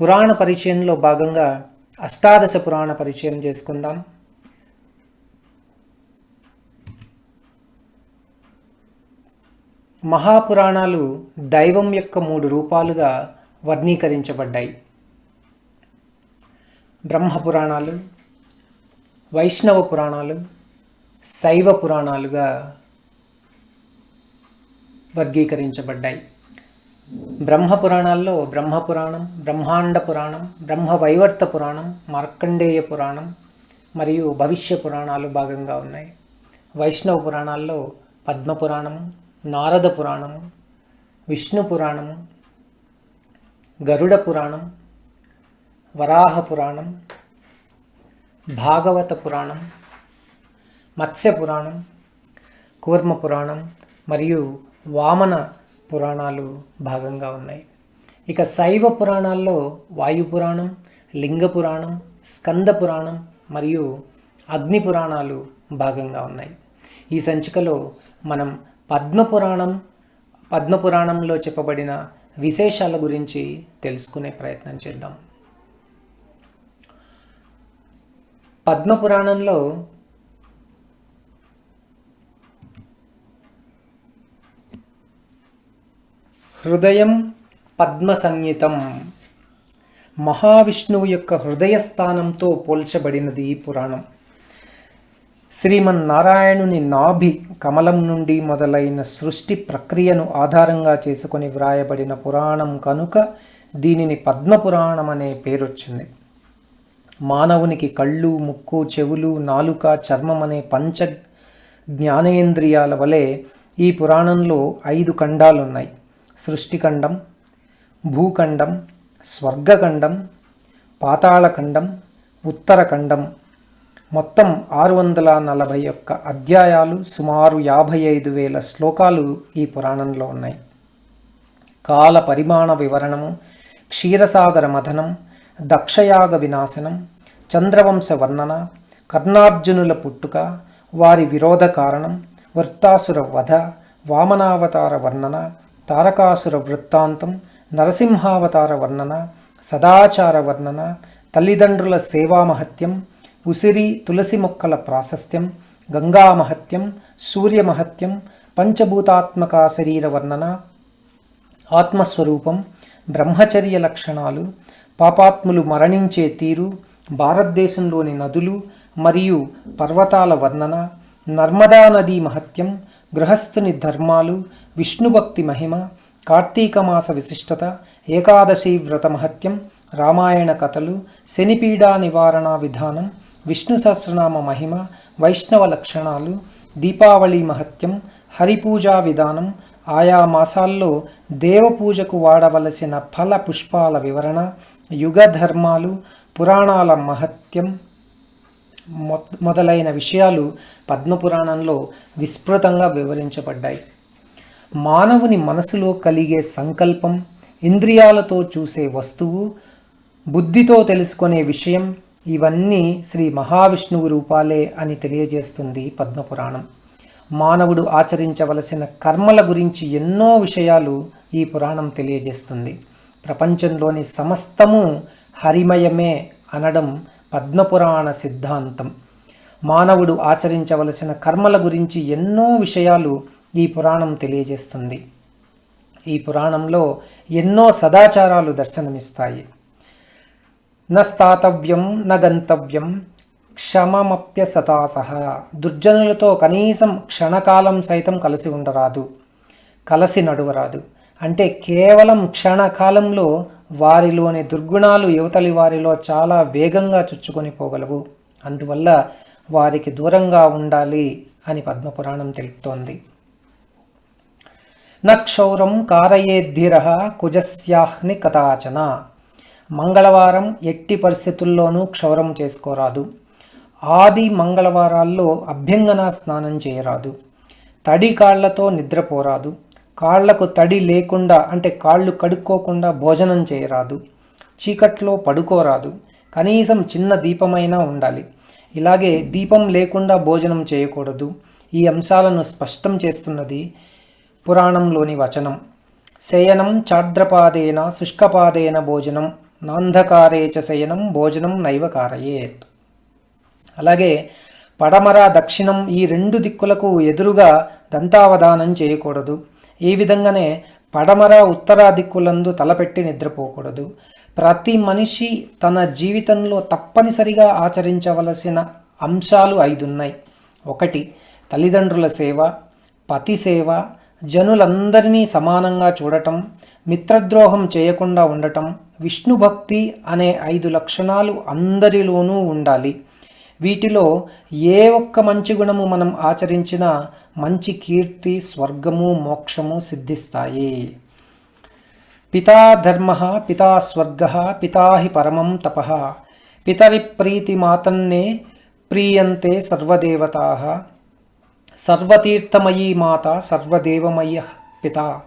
పురాణ పరిచయంలో భాగంగా అష్టాదశ పురాణ పరిచయం చేసుకుందాం. మహాపురాణాలు దైవం యొక్క మూడు రూపాలుగా వర్గీకరించబడ్డాయి బ్రహ్మ పురాణాలు వైష్ణవ పురాణాలు శైవ పురాణాలుగా వర్గీకరించబడ్డాయి. బ్రహ్మ పురాణాల్లో బ్రహ్మ పురాణం బ్రహ్మాండ పురాణం బ్రహ్మవైవర్త పురాణం మార్కండేయ పురాణం మరియు భవిష్య పురాణాలు భాగంగా ఉన్నాయి. వైష్ణవ పురాణాల్లో పద్మపురాణము నారద పురాణము విష్ణు పురాణము గరుడ పురాణం వరాహ పురాణం భాగవత పురాణం మత్స్య పురాణం కూర్మ పురాణం మరియు వామన పురాణాలు భాగంగా ఉన్నాయి. ఇక శైవ పురాణాల్లో వాయు పురాణం లింగ పురాణం స్కంద పురాణం మరియు అగ్ని పురాణాలు భాగంగా ఉన్నాయి. ఈ సంచికలో మనం పద్మ పురాణం పద్మ పురాణంలో చెప్పబడిన విశేషాల గురించి తెలుసుకునే ప్రయత్నం చేద్దాం. పద్మ హృదయం పద్మ సంగీతం మహావిష్ణువు యొక్క హృదయ స్థానంతో పోల్చబడినది ఈ పురాణం. శ్రీమన్నారాయణుని నాభి కమలం నుండి మొదలైన సృష్టి ప్రక్రియను ఆధారంగా చేసుకొని వ్రాయబడిన పురాణం కనుక దీనిని పద్మపురాణం అనే పేరొచ్చింది. మానవునికి కళ్ళు ముక్కు చెవులు నాలుక చర్మం అనే పంచ జ్ఞానేంద్రియాల వలె ఈ పురాణంలో ఐదు ఖండాలున్నాయి. సృష్టిఖండం భూఖండం స్వర్గఖండం పాతాళఖండం ఉత్తరఖండం. మొత్తం ఆరు వందల నలభై ఒక్క అధ్యాయాలు సుమారు యాభై ఐదు వేల శ్లోకాలు ఈ పురాణంలో ఉన్నాయి. కాల పరిమాణ వివరణము క్షీరసాగర మథనం దక్షయాగ వినాశనం చంద్రవంశ వర్ణన కర్ణార్జునుల పుట్టుక వారి విరోధ కారణం వృత్తాసుర వధ వామనావతార వర్ణన తారకాసుర వృత్తాంతం నరసింహావతార వర్ణన సదాచార వర్ణన తల్లిదండ్రుల సేవామహత్యం ఉసిరి తులసి మొక్కల ప్రాశస్త్యం గంగామహత్యం సూర్యమహత్యం పంచభూతాత్మక శరీర వర్ణన ఆత్మస్వరూపం బ్రహ్మచర్య లక్షణాలు పాపాత్ములు మరణించే తీరు భారతదేశంలోని నదులు మరియు పర్వతాల వర్ణన నర్మదా నదీ మహత్యం గృహస్థుని ధర్మాలు విష్ణుభక్తి మహిమ కార్తీక మాస విశిష్టత ఏకాదశి వ్రత మహత్యం రామాయణ కథలు శనిపీడా నివారణ విధానం విష్ణు సహస్రనామ మహిమ వైష్ణవ లక్షణాలు దీపావళి మహత్యం హరిపూజా విధానం ఆయా మాసాల్లో దేవపూజకు వాడవలసిన ఫల పుష్పాల వివరణ యుగ ధర్మాలు పురాణాల మహత్యం మొదలైన విషయాలు పద్మపురాణంలో విస్తృతంగా వివరించబడ్డాయి. మానవుని మనసులో కలిగే సంకల్పం ఇంద్రియాలతో చూసే వస్తువు బుద్ధితో తెలుసుకునే విషయం ఇవన్నీ శ్రీ మహావిష్ణువు రూపాలే అని తెలియజేస్తుంది పద్మపురాణం. మానవుడు ఆచరించవలసిన కర్మల గురించి ఎన్నో విషయాలు ఈ పురాణం తెలియజేస్తుంది. ప్రపంచంలోని సమస్తము హరిమయమే అనడం పద్మపురాణ సిద్ధాంతం. మానవుడు ఆచరించవలసిన కర్మల గురించి ఎన్నో విషయాలు ఈ పురాణం తెలియజేస్తుంది. ఈ పురాణంలో ఎన్నో సదాచారాలు దర్శనమిస్తాయి. నస్తాతవ్యం న గంతవ్యం క్షమమప్య సతాసహ దుర్జనులతో కనీసం క్షణకాలం సైతం కలిసి ఉండరాదు. కలిసి నడువరాదు. అంటే కేవలం క్షణకాలంలో వారిలోని దుర్గుణాలు యువతలి వారిలో చాలా వేగంగా చుచ్చుకొని పోగలవు. అందువల్ల వారికి దూరంగా ఉండాలి అని పద్మపురాణం తెలుపుతోంది. నక్షౌరం కారయేద్ధిర కుజస్యాహ్ని కథాచన. మంగళవారం ఎట్టి పరిస్థితుల్లోనూ క్షౌరం చేసుకోరాదు. ఆది మంగళవారాల్లో అభ్యంగన స్నానం చేయరాదు. తడి కాళ్ళతో నిద్రపోరాదు. కాళ్ళకు తడి లేకుండా అంటే కాళ్ళు కడుక్కోకుండా భోజనం చేయరాదు. చీకట్లో పడుకోరాదు. కనీసం చిన్న దీపమైనా ఉండాలి. ఇలాగే దీపం లేకుండా భోజనం చేయకూడదు. ఈ అంశాలను స్పష్టం చేస్తున్నది పురాణంలోని వచనం. శయనం చాద్రపాదేన శుష్కపాదేన భోజనం నాంధకారేచ చ శయనం భోజనం నైవకారయేత్ అలాగే పడమర దక్షిణం ఈ రెండు దిక్కులకు ఎదురుగా దంతావధానం చేయకూడదు. ఈ విధంగానే పడమర ఉత్తర దిక్కులందు తలపెట్టి నిద్రపోకూడదు. ప్రతి మనిషి తన జీవితంలో తప్పనిసరిగా ఆచరించవలసిన అంశాలు ఐదున్నాయి. ఒకటి తల్లిదండ్రుల సేవ పతి సేవ జనులందరినీ సమానంగా చూడటం మిత్రద్రోహం చేయకుండా ఉండటం విష్ణు భక్తి అనే ఐదు లక్షణాలు అందరిలోనూ ఉండాలి. వీటిలో ఏ ఒక్క మంచి గుణము మనం ఆచరించినా మంచి కీర్తి స్వర్గము మోక్షము సిద్ధిస్తాయి. పితా ధర్మ పితా స్వర్గ పితా హి పరమం తప. పితరి ప్రీతి మాతన్నే ప్రీయంతే సర్వదేవతా. సర్వతీర్థమయీ మాత సర్వదేవమయ పిత.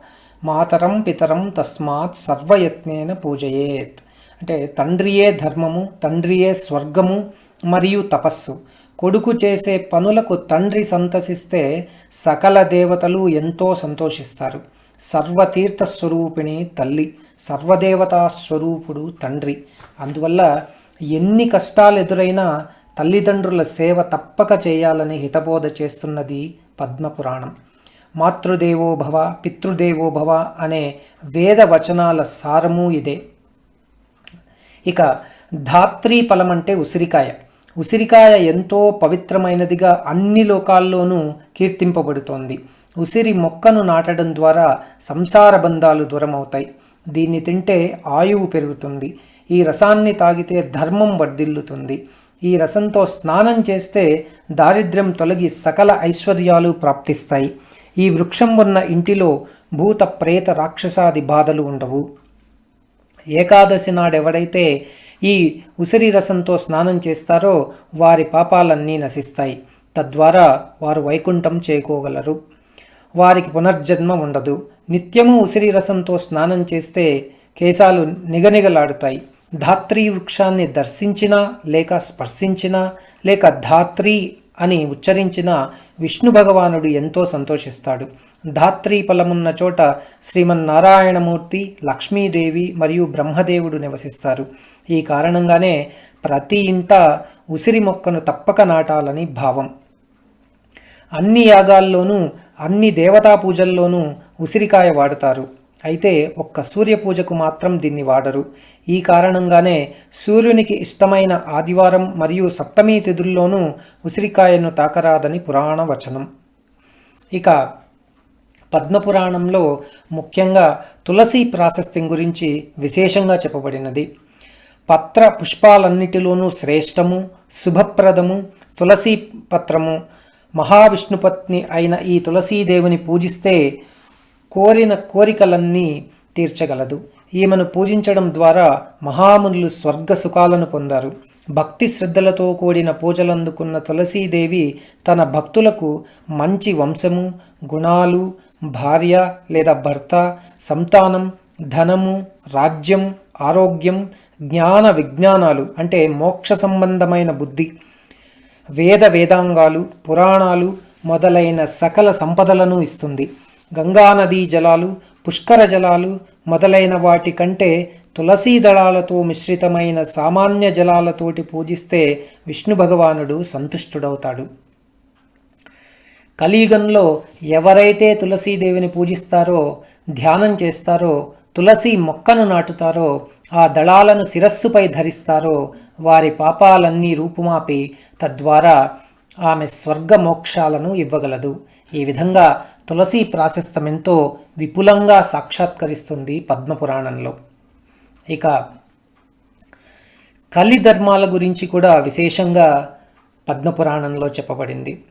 మాతరం పితరం తస్మాత్ సర్వయత్నేన పూజయేత్. అంటే తండ్రియే ధర్మము తండ్రియే స్వర్గము మరియు తపస్సు. కొడుకు చేసే పనులకు తండ్రి సంతసిస్తే సకల దేవతలు ఎంతో సంతోషిస్తారు. సర్వతీర్థ స్వరూపిణి తల్లి సర్వదేవతా స్వరూపుడు తండ్రి. అందువల్ల ఎన్ని కష్టాలు ఎదురైనా తల్లిదండ్రుల సేవ తప్పక చేయాలని హితబోధ చేస్తున్నది పద్మపురాణం. మాతృదేవో భవ పితృదేవో భవ అనే వేద వచనాల సారము ఇదే. ఇక ధాత్రీ ఫలం అంటే ఉసిరికాయ. ఉసిరికాయ ఎంతో పవిత్రమైనదిగా అన్ని లోకాల్లోనూ కీర్తింపబడుతోంది. ఉసిరి మొక్కను నాటడం ద్వారా సంసార బంధాలు దూరమవుతాయి. దీన్ని తింటే ఆయువు పెరుగుతుంది. ఈ రసాన్ని తాగితే ధర్మం వర్ధిల్లుతుంది. ఈ రసంతో స్నానం చేస్తే దారిద్ర్యం తొలగి సకల ఐశ్వర్యాలు ప్రాప్తిస్తాయి. ఈ వృక్షం ఉన్న ఇంటిలో భూత ప్రేత రాక్షసాది బాధలు ఉండవు. ఏకాదశి నాడెవడైతే ఈ ఉసిరి రసంతో స్నానం చేస్తారో వారి పాపాలన్నీ నశిస్తాయి. తద్వారా వారు వైకుంఠం చేరుకోగలరు. వారికి పునర్జన్మ ఉండదు. నిత్యము ఉసిరి రసంతో స్నానం చేస్తే కేశాలు నిగనిగలాడుతాయి. ధాత్రి వృక్షాన్ని దర్శించినా లేక స్పర్శించినా లేక ధాత్రి అని ఉచ్చరించిన విష్ణు భగవానుడు ఎంతో సంతోషిస్తాడు. ధాత్రి ఫలమున్న చోట శ్రీమన్నారాయణమూర్తి లక్ష్మీదేవి మరియు బ్రహ్మదేవుడు నివసిస్తారు. ఈ కారణంగానే ప్రతి ఇంట ఉసిరి మొక్కను తప్పక నాటాలని భావం. అన్ని యాగాల్లోనూ అన్ని దేవతా పూజల్లోనూ ఉసిరికాయ వాడుతారు. అయితే ఒక్క సూర్య పూజకు మాత్రం దీన్ని వాడరు. ఈ కారణంగానే సూర్యునికి ఇష్టమైన ఆదివారం మరియు సప్తమి తిథుల్లోనూ ఉసిరికాయను తాకరాదని పురాణ వచనం. ఇక పద్మపురాణంలో ముఖ్యంగా తులసి ప్రాశస్త్యం గురించి విశేషంగా చెప్పబడినది. పత్ర పుష్పాలన్నిటిలోనూ శ్రేష్టము శుభప్రదము తులసి పత్రము. మహావిష్ణుపత్ని అయిన ఈ తులసీదేవిని పూజిస్తే కోరిన కోరికలన్నీ తీర్చగలదు. ఈమెను పూజించడం ద్వారా మహామునులు స్వర్గ సుఖాలను పొందారు. భక్తి శ్రద్ధలతో కూడిన పూజలందుకున్న తులసీదేవి తన భక్తులకు మంచి వంశము గుణాలు భార్య లేదా భర్త సంతానం ధనము రాజ్యం ఆరోగ్యం జ్ఞాన విజ్ఞానాలు అంటే మోక్ష సంబంధమైన బుద్ధి వేద వేదాంగాలు పురాణాలు మొదలైన సకల సంపదలను ఇస్తుంది. గంగానదీ జలాలు పుష్కర జలాలు మొదలైన వాటి కంటే తులసీ దళాలతో మిశ్రితమైన సామాన్య జలాలతోటి పూజిస్తే విష్ణు భగవానుడు సంతుష్టుడవుతాడు. కలియుగంలో ఎవరైతే తులసీదేవిని పూజిస్తారో ధ్యానం చేస్తారో తులసి మొక్కను నాటుతారో ఆ దళాలను శిరస్సుపై ధరిస్తారో వారి పాపాలన్నీ రూపుమాపి తద్వారా ఆమె స్వర్గ మోక్షాలను ఇవ్వగలదు. ఈ విధంగా తులసి ప్రాశస్త్యమెంతో విపులంగా సాక్షాత్కరిస్తుంది పద్మపురాణంలో. ఇక కలి ధర్మాల గురించి కూడా విశేషంగా పద్మపురాణంలో చెప్పబడింది.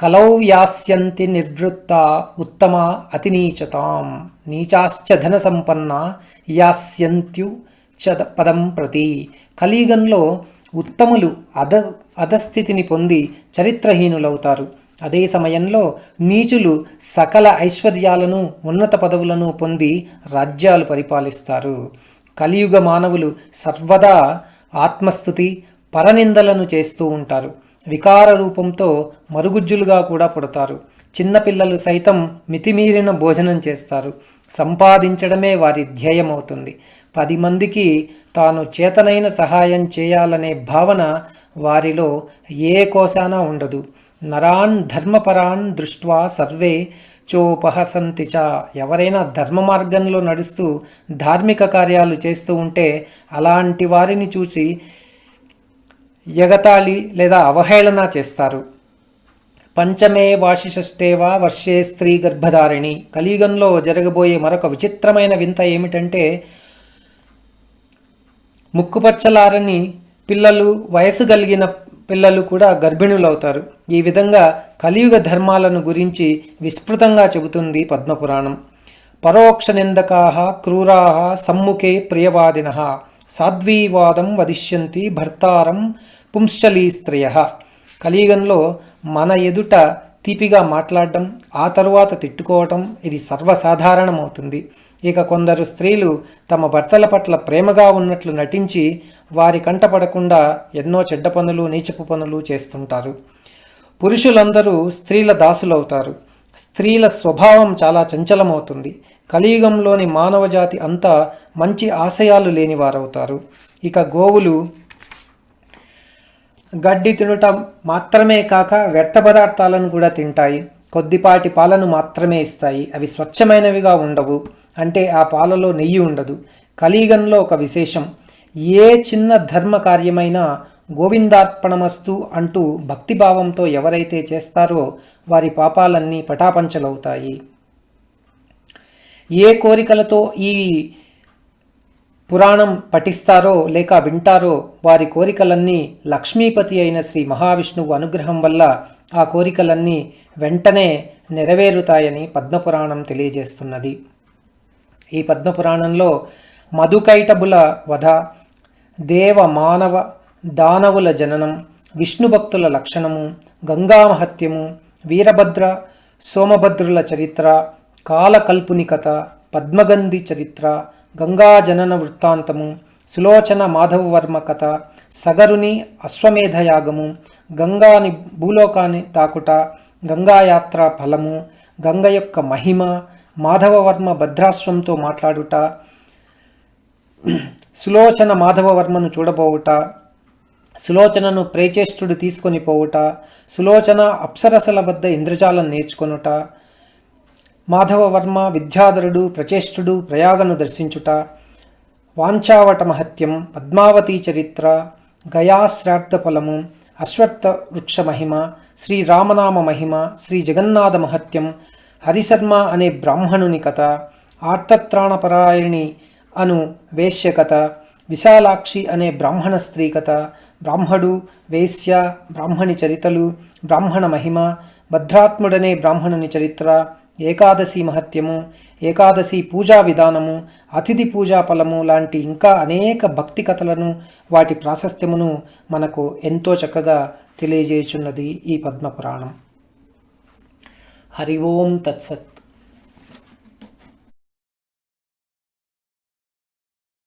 కలౌ వ్యాస్యంతి నిర్వృత్త ఉత్తమ అతి నీచతాం నీచాశ్చ ధన సంపన్న యాస్యంత్యు చ పదం ప్రతి. కలియుగంలో ఉత్తములు అధ అధస్థితిని పొంది చరిత్రహీనులవుతారు. అదే సమయంలో నీచులు సకల ఐశ్వర్యాలను ఉన్నత పదవులను పొంది రాజ్యాలు పరిపాలిస్తారు. కలియుగ మానవులు సర్వదా ఆత్మస్థుతి పరనిందలను చేస్తూ ఉంటారు. వికార రూపంతో మరుగుజ్జులుగా కూడా పుడతారు. చిన్నపిల్లలు సైతం మితిమీరిన భోజనం చేస్తారు. సంపాదించడమే వారి ధ్యేయమవుతుంది. పది మందికి తాను చేతనైన సహాయం చేయాలనే భావన వారిలో ఏ కోశాన ఉండదు. నరాన్ ధర్మపరాన్ దృష్ట్వా సర్వే చోపహసంతి చ. ఎవరైనా ధర్మ మార్గంలో నడుస్తూ ధార్మిక కార్యాలు చేస్తూ ఉంటే అలాంటి వారిని చూసి ఎగతాళి లేదా అవహేళన చేస్తారు. పంచమే వాశిషష్టేవా వర్షే స్త్రీ గర్భధారిణి. కలియుగంలో జరగబోయే మరొక విచిత్రమైన వింత ఏమిటంటే ముక్కుపచ్చలారని పిల్లలు వయసు కలిగిన పిల్లలు కూడా గర్భిణులు అవుతారు ఈ విధంగా కలియుగ ధర్మాలను గురించి విస్తృతంగా చెబుతుంది పద్మపురాణం. పరోక్ష నిందకాహ క్రూరాహ సమ్ముఖే ప్రియవాదిన సాధ్వీవాదం వదిష్యంతి భర్తారం పుంశ్చలీ స్త్రియ కలియుగంలో మన ఎదుట తీపిగా మాట్లాడడం ఆ తరువాత తిట్టుకోవటం ఇది సర్వసాధారణమవుతుంది. ఇక కొందరు స్త్రీలు తమ భర్తల పట్ల ప్రేమగా ఉన్నట్లు నటించి వారి కంటపడకుండా ఎన్నో చెడ్డ పనులు నీచపు పనులు చేస్తుంటారు. పురుషులందరూ స్త్రీల దాసులవుతారు. స్త్రీల స్వభావం చాలా చంచలమవుతుంది. కలియుగంలోని మానవజాతి అంతా మంచి ఆశయాలు లేనివారవుతారు. ఇక గోవులు గడ్డి తినటం మాత్రమే కాక వ్యర్థ పదార్థాలను కూడా తింటాయి. కొద్దిపాటి పాలను మాత్రమే ఇస్తాయి. అవి స్వచ్ఛమైనవిగా ఉండవు. అంటే ఆ పాలలో నెయ్యి ఉండదు. కలీగన్లో ఒక విశేషం. ఏ చిన్న ధర్మ కార్యమైనా గోవిందార్పణమస్తు అంటూ భక్తిభావంతో ఎవరైతే చేస్తారో వారి పాపాలన్నీ పటాపంచలవుతాయి. ఏ కోరికలతో ఈ పురాణం పఠిస్తారో లేక వింటారో వారి కోరికలన్నీ లక్ష్మీపతి అయిన శ్రీ మహావిష్ణువు అనుగ్రహం వల్ల ఆ కోరికలన్నీ వెంటనే నెరవేరుతాయని పద్మపురాణం తెలియజేస్తున్నది. ఈ పద్మపురాణంలో మధుకైటబుల వధ దేవ మానవ దానవుల జననం విష్ణు భక్తుల లక్షణము గంగామహత్యము వీరభద్ర సోమభద్రుల చరిత్ర కాలకల్పుని కథ పద్మగంధి చరిత్ర గంగా జనన వృత్తాంతము సులోచన మాధవవర్మ కథ సగరుని అశ్వమేధయాగము గంగాని భూలోకాన్ని తాకుట గంగాయాత్ర ఫలము గంగ యొక్క మహిమ మాధవవర్మ భద్రాశ్వంతో మాట్లాడుట సులోచన మాధవవర్మను చూడబోవుట సులోచనను ప్రేచేష్టుడు తీసుకొని పోవుట సులోచన అప్సరసల వద్ద ఇంద్రజాలం నేర్చుకొనుట మాధవవర్మ విద్యాధరుడు ప్రచేష్టుడు ప్రయాగను దర్శించుట వాంఛావట మహత్యం పద్మావతి చరిత్ర గయాశ్రార్థ ఫలము అశ్వత్థ వృక్ష మహిమ శ్రీ రామనామ మహిమ శ్రీ జగన్నాథ మహత్యం హరిశర్మ అనే బ్రాహ్మణుని కథ ఆర్తత్రాణపరాయణి అను వేశ్య కథ విశాలాక్షి అనే బ్రాహ్మణ స్త్రీ కథ బ్రాహ్మడు వేశ్య బ్రాహ్మణి చరితలు బ్రాహ్మణ మహిమ భద్రాత్ముడనే బ్రాహ్మణుని చరిత్ర ఏకాదశి మహత్యము ఏకాదశి పూజా విధానము అతిథి పూజా ఫలము లాంటి ఇంకా అనేక భక్తి కథలను వాటి ప్రాశస్త్యమును మనకు ఎంతో చక్కగా తెలియజేయుచున్నది ఈ పద్మపురాణం. హరి ఓం తత్సత్.